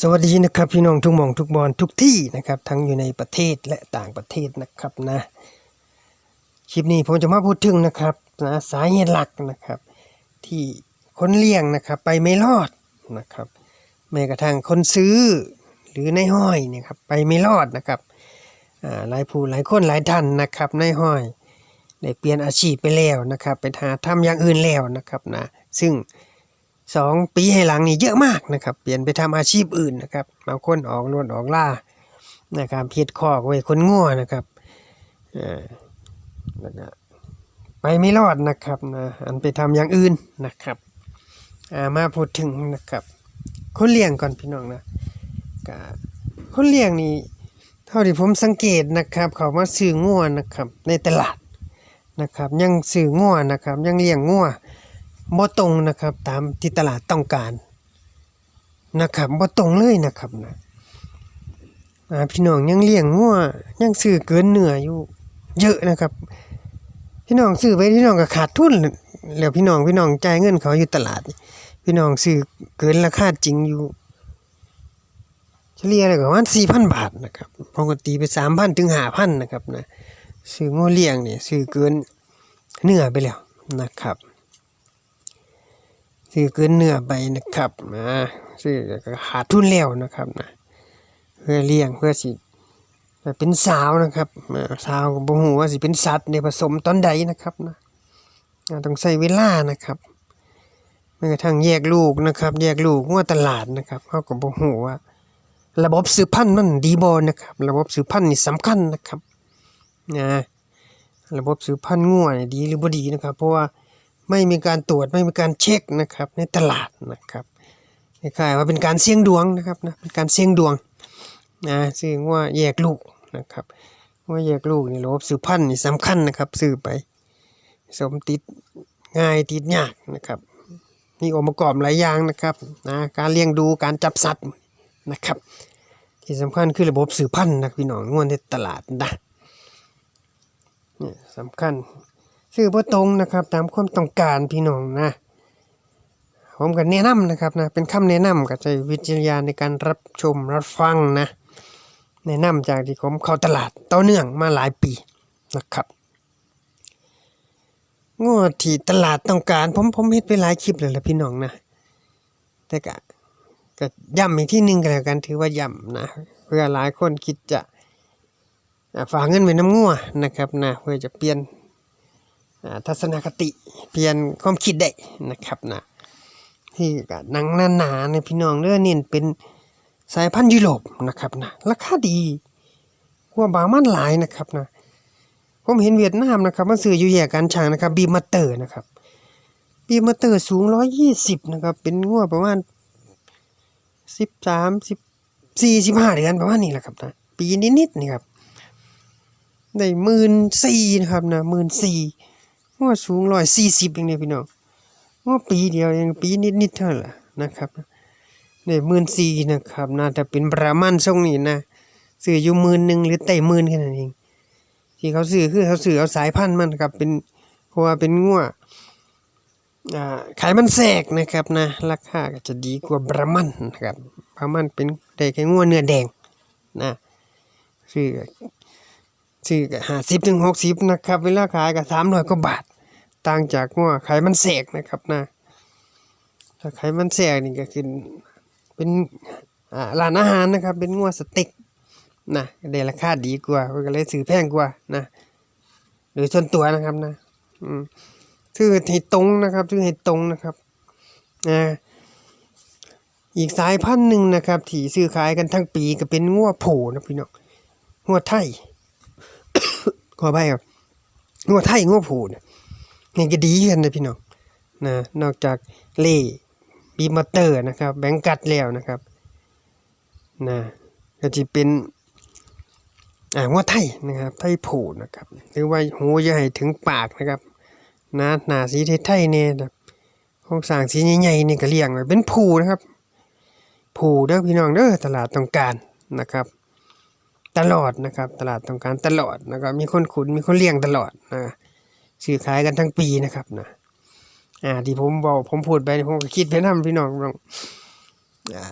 สวัสดีนะครับพี่น้องทุกมองทุกบอลทุกที่นะครับ ทั้งอยู่ในประเทศและต่างประเทศนะครับนะคลิปนี้ผมจะมาพูดถึงนะครับนะสาเหตุหลักนะครับ ที่คนเลี้ยงนะครับ ไปไม่รอดนะครับแม้กระทั่งคนซื้อหรือในห้อยเนี่ยครับไปไม่รอดนะครับหลายผู้หลายคนหลายท่านนะครับในห้อยได้เปลี่ยนอาชีพไปแล้วนะครับไปหาทำอย่างอื่นแล้วนะครับนะซึ่ง สองปีให้หลังนี่เยอะมากนะครับเปลี่ยนไปทำอาชีพอื่นนะครับบางคนออกลวดออกล่านะครับเพียดคอกไว้คนง่วนะครับเอ่อแล้วก็ไปไม่รอดนะครับนะอันไปทำอย่างอื่นนะครับอ่ามาพูดถึงนะครับ คนเลี้ยงก่อนพี่น้องนะก็คนเลี้ยงนี่เท่าที่ผมสังเกตนะครับ เขามาซื้อง่วนะครับในตลาดนะครับ ยังซื้อง่วนะครับ ยังเลี้ยงง่ว บ่ตรงนะครับ ตามที่ตลาดต้องการนะครับบ่ตรงเลยนะครับนะพี่น้องยังเลี้ยงงัวยังซื้อเกินเหนื้ออยู่ เยอะนะครับ พี่น้องซื้อไปพี่น้องก็ขาดทุนแล้วพี่น้องพี่น้องจ่ายเงินเขาอยู่ตลาด พี่น้องซื้อเกินราคาจริงอยู่เฉลี่ยแล้วก็ประมาณ4,000บาทนะครับปกติไป3,000ถึง5,000นนะครับนะซื้องัวเลี้ยงเนี่ยซื้อเกินเนื้อไปแล้วนะครับ ซื้อเกินเนื้อไปนะครับนะซื้อก็ขาดทุนแล้วนะครับนะเพื่อเลี้ยงเพื่อสิเป็นสาวนะครับอ่าสาวก็บ่ฮู้ว่าสิเป็นสัตว์ในผสมตอนใดนะครับนะต้องใช้เวลานะครับแม้กระทั่งแยกลูกนะครับ แยกลูกงัวตลาดนะครับเขาก็บ่ฮู้ว่า ระบบสืบพันธุ์มันดีบ่นะครับ ระบบสืบพันธุ์นี่สำคัญนะครับนะระบบสืบพันธุ์งัวนี่ดีหรือบ่ดีนะครับ เพราะว่า ไม่มีการตรวจไม่มีการเช็คนะครับในตลาดนะครับคล้ายๆว่าเป็นการเสี่ยงดวงนะครับนะเป็นการเสี่ยงดวงนะซึ่งว่าแยกลูกนะครับว่าแยกลูกนี่ระบบสืบพันธุ์นี่สำคัญนะครับซื้อไป สมติดง่ายติดยากนะครับมีองค์ประกอบหลายอย่างนะครับนะการเลี้ยงดูการจับสัตว์นะครับ ที่สำคัญคือระบบสืบพันธุ์นะพี่น้องงวนในตลาดนะสำคัญ ซื้อบ่ตรงนะครับ ตามความต้องการพี่น้องนะผมก็แนะนำนะครับนะเป็นคำแนะนำกับใจวิจารณาในการรับชมรับฟังนะ แนะนำจากที่ผมเข้าตลาดต่อเนื่องมาหลายปีนะครับงวดที่ตลาดต้องการผมผมเฮ็ดไปหลายคลิปแล้วล่ะพี่น้องนะ แต่ก็ก็ย้ำอีกที่หนึ่งก็แล้วกันถือว่าย้ำนะเพื่อหลายคนคิดจะฝากเงินไว้น้ำงัวนะครับนะเพื่อจะเปลี่ยน ทัศนคติเปลี่ยนความคิดได้นะครับนะที่ก็หนังหนาๆในพี่น้องเด้อเน้นเป็นสายพันธุ์ยุโรปนะครับนะราคาดีกว่าบางมันหลายนะครับนะผมเห็นเวียดนามนะครับมันซื้ออยู่แยกกันช่างนะครับบีมาเตอร์นะครับบีมาเตอร์สูงร้อยยี่สิบนะครับเป็นงัวประมาณสิบสามสิบสี่สิบห้าเดือนประมาณนี้แหละครับนะปีนิดๆนี่ครับได้หมื่นสี่นะครับนะหมื่นสี่ ว่าสูงร้อยสี่สิบเองเนี่ยพี่น้องว่าปีเดียวเองปีนิดนิดๆเท่านั้นแหละนะครับเนี่ยหมื่นสี่นะครับน่าจะเป็นประมาณทรงนี้นะซื้ออยู่หมื่นหนึ่งหรือไต่หมื่นแค่นั้นเองที่เขาซื้อคือเขาซื้อเอาสายพันธุ์มันครับเป็นเพราะว่าเป็นงัวอ่าขายมันแสกนะครับนะราคาก็จะดีกว่าบรามันนะครับบรามันเป็นได้แค่งัวเนื้อแดงนะซื้อซื้อห้าสิบถึงหกสิบนะครับเวลาขายก็สามร้อยกว่าบาท ต่างจากงัวไขมันแสกนะครับนะถ้าไขมันแสกนี่ก็คือเป็นร้านอาหารนะครับ เป็นงัวสเต็กนะได้ราคาดีกว่าก็เลยซื้อแพงกว่านะโดยส่วนตัวนะครับนะอืมซื้อให้ตรงนะครับซื้อให้ตรงนะครับนะอีกสายพันธุ์หนึ่งนะครับที่ซื้อขายกันทั้งปีก็เป็นงัวโผนะพี่น้องงัวไทยขอไปครับงัวไทยงัวผูเนี่ย นี่ก็ดีกันนะพี่น้องนะนอกจากเล่บีมาเตอร์นะครับ แบงกัดแล้วนะครับนะก็จะเป็นอ่างัวไทยนะครับ ไทยผูนะครับหรือว่าหูใหญ่ถึงปากนะครับนะหนาสีไทยเนี่ยแบบโครงสร้างสีใหญ่ๆนี่ก็เลี้ยงไว้เป็นผูนะครับ ผูเด้อพี่น้องเด้อตลาดต้องการนะครับตลอดนะครับตลาดต้องการตลอดนะครับมีคนขุนมีคนเลี้ยงตลอดนะ ซื้อขายกันทั้งปีนะครับนะอ่าที่ผมบอกผมพูดไปนี่ผมก็คิดไปนํพี่น้องน้องอ่า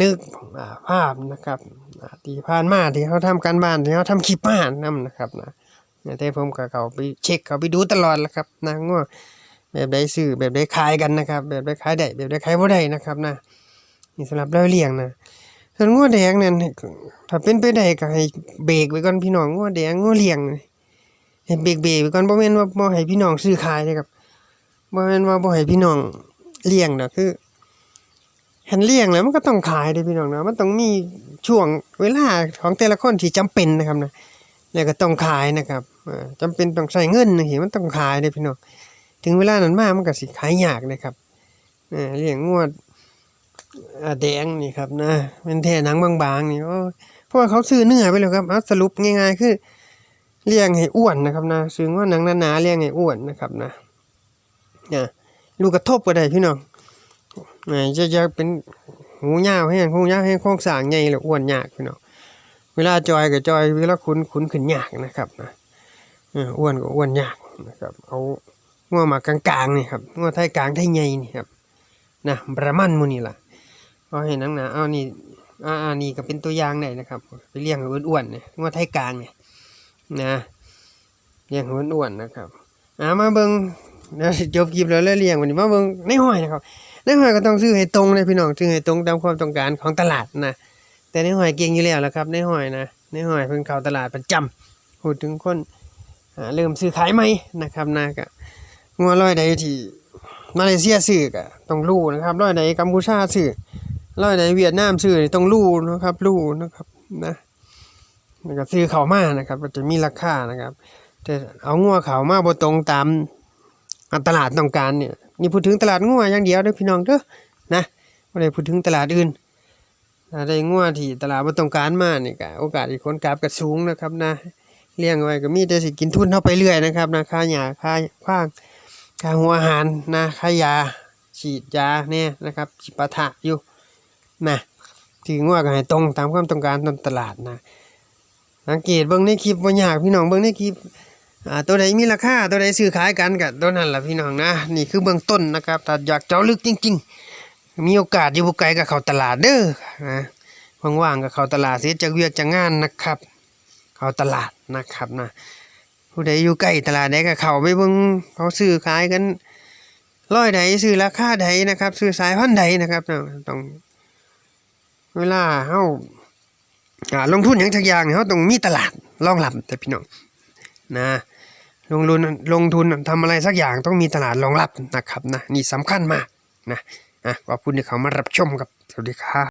นึกอ่าภาพนะครับอ่าที่ผ่านมาที่เขาทำการบ้านที่เขาทำคลิปมานํนะครับนะแต่ผมก็เขาไปเช็คเขาไปดูตลอดแล้วครับนะว่าแบบใดซื้อแบบใดขายกันนะครับ แบบใดขายได้แบบใดขายบ่ได้นะครับนะนี่สำหรับเราเลี้ยงนะส่วนงัวแดงนั่นถ้าเป็นไปได้ก็ให้เบรกไว้ก่อนพี่น้องงัวแดงงัวเลี้ยงนี่ ให้เบรกเบรกไว้ก่อนบ่แม่นว่าบ่ให้พี่น้องซื้อขายเด้ครับบ่แม่นว่าบ่ให้พี่น้องเลี้ยงดอกคือหันเลี้ยงแล้วมันก็ต้องขายเด้พี่น้องนะมันต้องมีช่วงเวลาของแต่ละคนที่จำเป็นนะครับนะแล้วก็ต้องขายนะครับเอ่อจำเป็นต้องใช้เงินจังซี่มันต้องขายเด้พี่น้องถึงเวลานั้นมากมันก็สิขายยากนะครับเลี้ยงงวดแดงนี่ครับนะเป็นแท่หนังบางๆนี่เพราะว่าเขาซื้อเนื้อไปแล้วครับเอาสรุปง่ายๆคือ เลี้ยงให้อ้วนนะครับนะซื้อว่าหนังหนาๆเลี้ยงให้อ้วนนะครับนะเนี่ยลูกกระทบก็ได้พี่น้องเอ่จะจะเป็นหูยาวให้หูยาวให้โครงสางใหญ่แล้วอ้วนยากพี่น้องเวลาจอยกับจอยเวลาขุนขุนขึ้นยากนะครับนะอ้วนก็อ้วนยากนะครับ เอางัวมากลางๆนี่ครับงัวไทยกลางไทยใหญ่นี่ครับนะประมาณมูนี่ล่ะเอาให้นังหนาเอานี่อ่าอ่านี่ก็เป็นตัวอย่างได้นะครับ ไปเลี้ยงให้อ้วนๆเนี่ยงัวไทยกลางเนี่ย นะเลี้ยงให้อ้วนๆนะครับอ่ามาเบิงเดี๋ยวจบคลิปแล้วแล้วเลี้ยงวันนี้มาเบิงในห้อยนะครับในหอยก็ต้องซื้อให้ตรงเลยพี่น้องซื้อให้ตรงตามความต้องการของตลาดนะแต่ในหอยเก่งอยู่แล้วละครับในหอยนะในหอยเพิ่งเข้าตลาดประจำพูดถึงคนเริ่มซื้อขายใหม่นะครับนะก็งัวร้อยใดที่มาเลเซียซื้อก็ต้องรู้นะครับร้อยใดกัมพูชาซื้อร้อยใดเวียดนามซื้อต้องรู้นะครับรู้นะครับนะ แล้วก็ซื้อเขามานะครับมันจะมีราคานะครับ แต่เอางัวเขามาบ่ตรงตามตลาดต้องการเนี่ยนี่พูดถึงตลาดงัวอย่างเดียวเด้อพี่น้องเด้อนะบ่ได้พูดถึงตลาดอื่นถ้าได้งัวที่ตลาดบ่ต้องการมานี่ก็โอกาสที่คนกลับก็สูงนะครับนะเลี้ยงไว้ก็มีแต่สิกินทุนเฮาไปเรื่อยนะครับนะค่าหญ้าค่าฟางค่าหัวอาหารนะค่ายาฉีดยาเนี่ยนะครับสิปะทะอยู่นะถืองัวก็ให้ตรงตามความต้องการตามตลาดนะ สังเกตเบิ่งในคลิปบ่ยากพี่น้องเบิ่งในคลิปตัวใดมีราคาตัวใดซื้อขายกันกับตัวนั้นแหละพี่น้องนะนี่คือเบื้องต้นนะครับถ้าอยากเจาะลึกจริง ๆ มีโอกาสอยู่บ่ไกลกับเขาตลาดเด้อนะว่างๆกับเขาตลาดเสียจากเวียกจากงานนะครับ เขาตลาดนะครับนะผู้ใดอยู่ใกล้ตลาดใดก็เขาไปเบิ่งเขาซื้อขายกันร้อยใดซื้อราคาใดนะครับ ซื้อสายพันธุ์ใดนะครับต้องเวลาเฮา อ่าลงทุนอย่างชักอย่างเนี่ยเขาต้องมีตลาดรองรับแต่พี่น้องนะลงทุนลงทุนทำอะไรสักอย่างต้องมีตลาดรองรับนะครับนะนี่สำคัญมากนะอะขอบคุณที่เขามารับชมครับสวัสดีครับ